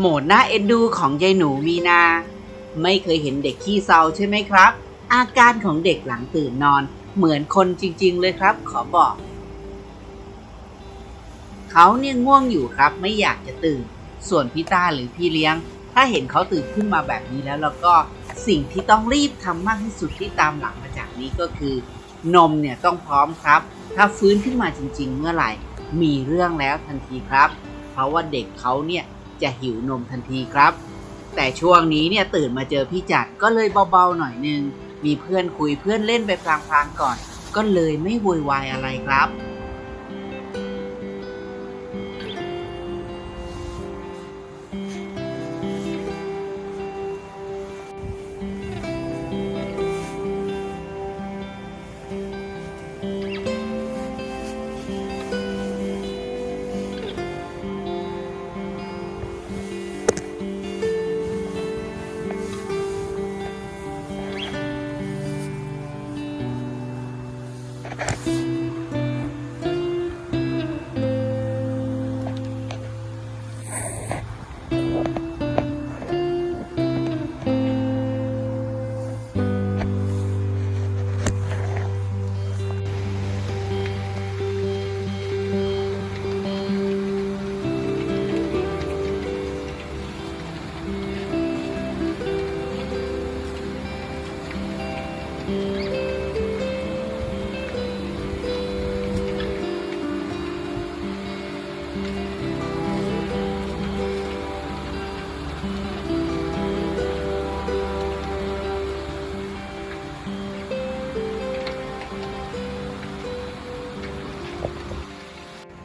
โหมดหน้าเอ็นดูของยายหนูมีนา ไม่เคยเห็นเด็กขี้เศร้าใช่ไหมครับ อาการของเด็กหลังตื่นนอน เหมือนคนจริง ๆ เลยครับ ขอบอก เขาเนี่ยง่วงอยู่ครับ ไม่อยากจะตื่น ส่วนพี่ต้าหรือพี่เลี้ยง ถ้าเห็นเขาตื่นขึ้นมาแบบนี้แล้วแล้วก็สิ่งที่ต้องรีบทำมากที่สุดที่ตามหลังมาจากนี้ก็คือ นมเนี่ยต้องพร้อมครับ ถ้าฟื้นขึ้นมาจริง ๆ เมื่อไหร่ มีเรื่องแล้วทันทีครับ เพราะว่าเด็กเขาเนี่ย จะหิวนมทันทีครับ แต่ช่วงนี้เนี่ยตื่นมาเจอพี่จัดก็เลยเบาๆหน่อยนึง มีเพื่อนคุยเพื่อนเล่นไปพลางๆก่อน ก็เลยไม่โวยวายอะไรครับ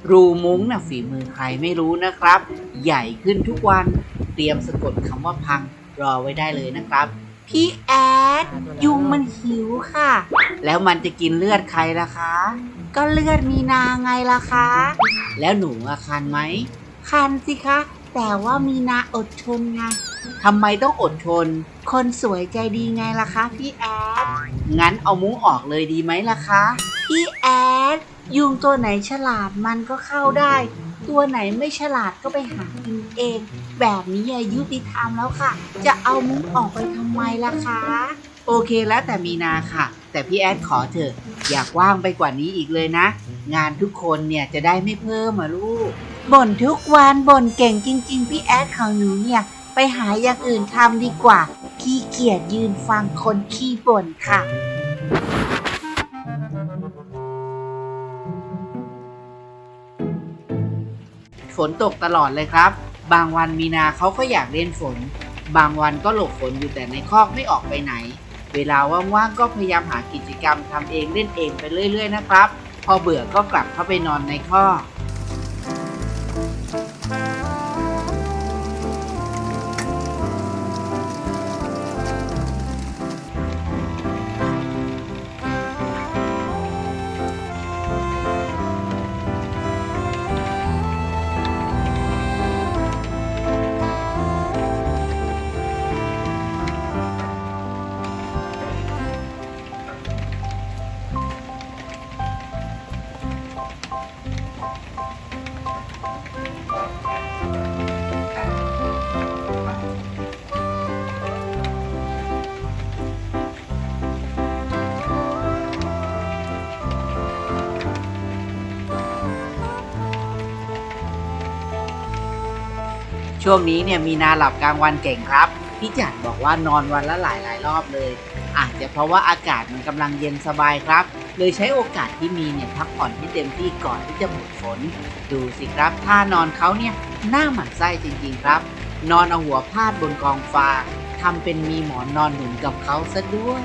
รูมุ้งนะฝีมือใครไม่รู้นะครับ ใหญ่ขึ้นทุกวัน เตรียมสะกดคำว่าพังรอไว้ได้เลยนะครับ พี่แอดยุงมันหิวค่ะ แล้วมันจะกินเลือดใครล่ะคะ ก็เลือดมีนาไงล่ะคะ แล้วหนูอะคันไหม คันสิคะ แต่ว่ามีนาอดทนไงทำไมต้องอดทน คนสวยใจดีไงล่ะคะ พี่แอด งั้นเอามุ้งออกเลยดีไหมล่ะคะ พี่แอด ยุงตัวไหนฉลาดมันก็เข้าได้ ตัวไหนไม่ฉลาดก็ไปหากินเอง แบบนี้อายุติธรรมแล้วค่ะ จะเอามุ้งออกไปทำไมล่ะคะ โอเคแล้วแต่มีนาค่ะ แต่พี่แอดขอเถอะ อยากว่างไปกว่านี้อีกเลยนะ งานทุกคนเนี่ยจะได้ไม่เพิ่มอะลูกบ่นทุกวันบ่นเก่งจริง ๆ พี่แอดของหนูเนี่ย ไปหาอย่างอื่นทำดีกว่า ขี้เกียจยืนฟังคนขี้บ่นค่ะ ฝนตกตลอดเลยครับ บางวันมีนาเขาก็อยากเล่นฝน บางวันก็หลบฝนอยู่แต่ในคอกไม่ออกไปไหน เวลาว่างๆก็พยายามหากิจกรรมทำเองเล่นเองไปเรื่อย ๆ นะครับ พอเบื่อก็กลับเข้าไปนอนในคอก ช่วงนี้เนี่ยมีนาหลับกลางวันเก่งครับ พี่จัดบอกว่านอนวันละหลายหลายรอบเลยอาจจะเพราะว่าอากาศมันกำลังเย็นสบายครับ เลยใช้โอกาสที่มีเนี่ยพักผ่อนให้เต็มที่ก่อนที่จะหมดฝน ดูสิครับท่านอนเขาเนี่ยหน้าหมันไส้จริงๆครับ นอนเอาหัวพาดบนกองฟางทำเป็นมีหมอนนอนหนุนกับเขาซะด้วย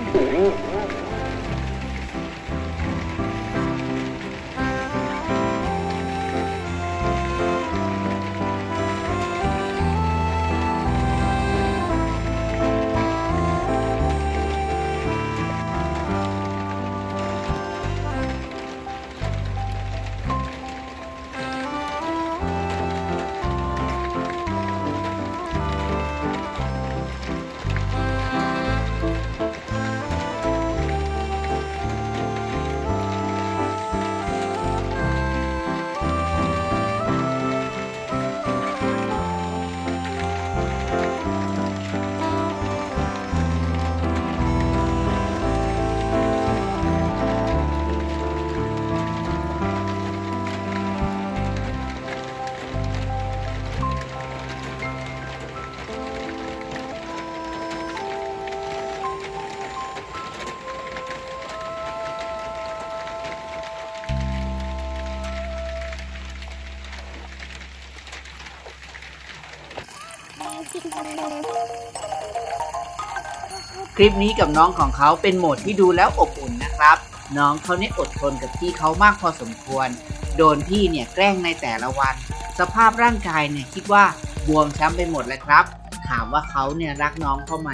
ลิปนี้กับน้องของเขาเป็นโหมดที่ดูแล้วอบอุ่นนะครับ น้องเขาเนี่ยอดทนกับพี่เขามากพอสมควร โดนพี่เนี่ยแกล้งในแต่ละวัน สภาพร่างกายเนี่ยคิดว่าบวมช้ำไปหมดเลยครับ ถามว่าเขาเนี่ยรักน้องเขาไหม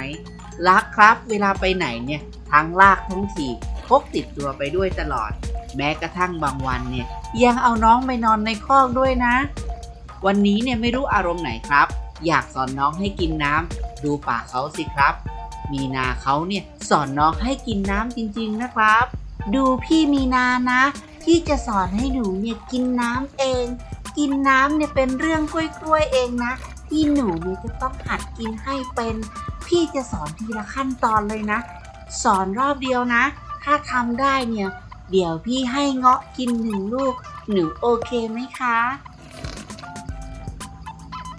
รักครับ เวลาไปไหนเนี่ยทั้งลากทั้งถีบพกติดตัวไปด้วยตลอด แม้กระทั่งบางวันเนี่ยยังเอาน้องไปนอนในคอกด้วยนะ วันนี้เนี่ยไม่รู้อารมณ์ไหนครับ อยากสอนน้องให้กินน้ำดูปากเขาสิครับ มีนาเขาเนี่ยสอนน้องให้กินน้ำจริงๆนะครับ ดูพี่มีนานะที่จะสอนให้หนูเนี่ยกินน้ำเอง กินน้ำเนี่ยเป็นเรื่องกล้วยๆเองนะที่หนูเนี่ยจะต้องหัดกินให้เป็น พี่จะสอนทีละขั้นตอนเลยนะ สอนรอบเดียวนะ ถ้าทำได้เนี่ย เดี๋ยวพี่ให้เงาะกินหนึ่งลูก หนูโอเคไหมคะ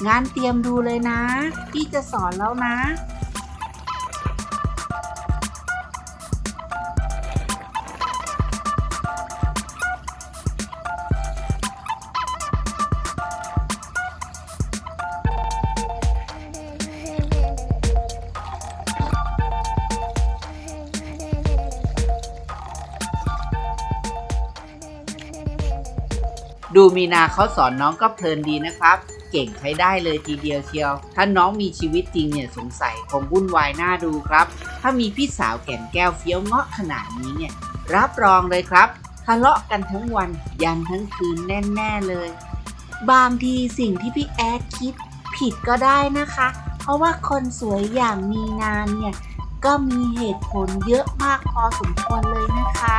งานเตรียมดูเลยนะ พี่จะสอนแล้วนะ ดูมีนาเขาสอนน้องก็เพลินดีนะครับ เก่งใช้ได้เลยทีเดียวเชียว ถ้าน้องมีชีวิตจริงเนี่ยสงสัยคงวุ่นวายหน่าดูครับ ถ้ามีพี่สาวแก่นแก้วเฟี้ยวเงาะขนาดนี้เนี่ย รับรองเลยครับทะเลาะกันทั้งวันยันทั้งคืนแน่ๆเลย บางทีสิ่งที่พี่แอดคิดผิดก็ได้นะคะ เพราะว่าคนสวยอย่างมีนาเนี่ยก็มีเหตุผลเยอะมากพอสมควรเลยนะคะ